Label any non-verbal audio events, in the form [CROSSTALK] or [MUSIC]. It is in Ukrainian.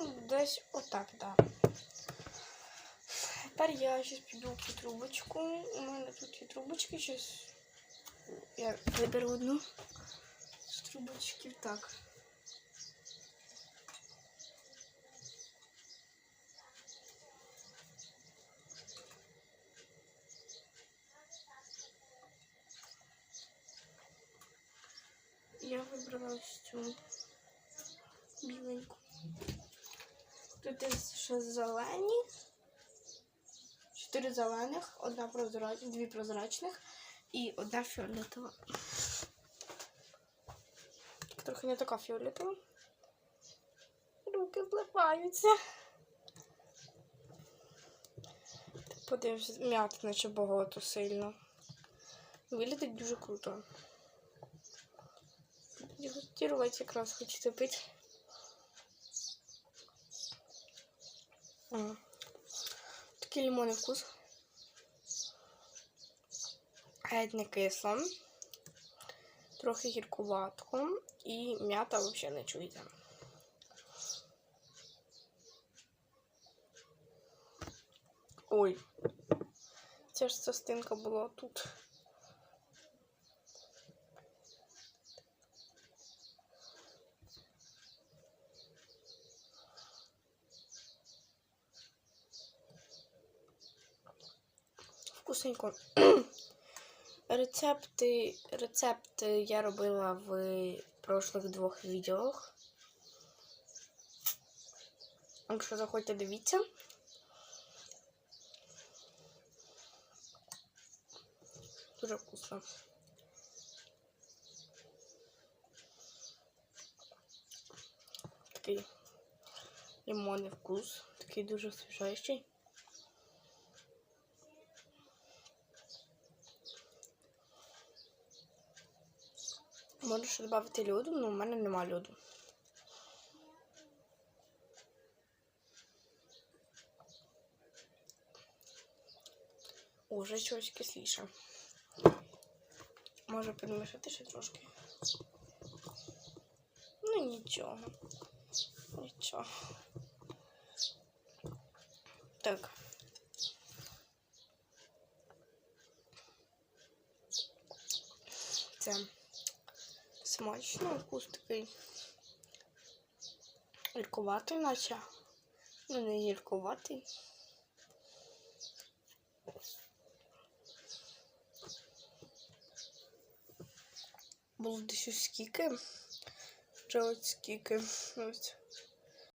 Ну, десь отак, так. Тепер я зараз піду цю трубочку. У мене тут є трубочки, зараз я виберу одну з трубочків. Так. Я вибрала ось цю Тут є ще зелені. Чотири зелених, одна прозрачна, дві прозрачних і одна фіолетова. Трохи не така фіолетова. Руки впливаються. Подивимось, м'яти наче багато сильно. Виглядить дуже круто. Дегустировать якраз хочеться пити. Такий лимонний вкус. Геть кисло. Трохи гіркуватко. І м'ята взагалі не чуєте. Ой. Ця ж частинка була тут. Вкусненько. [CLEARS THROAT] Рецепти, рецепти я робила в прошлих двох відео. Якщо заходьте, дивіться. Дуже вкусно. Такий лимонний вкус, такий дуже освіжаючий. Можу додати льоду, але в мене нема льоду. О, вже чогось кисліше. Може підмішати ще трошки. Ну нічого. Нічого. Так. Це смачно, вкус такий гіркуватий, наче. Ну, не гіркуватий. Було десь ось скільки. Вже от скільки. Ось.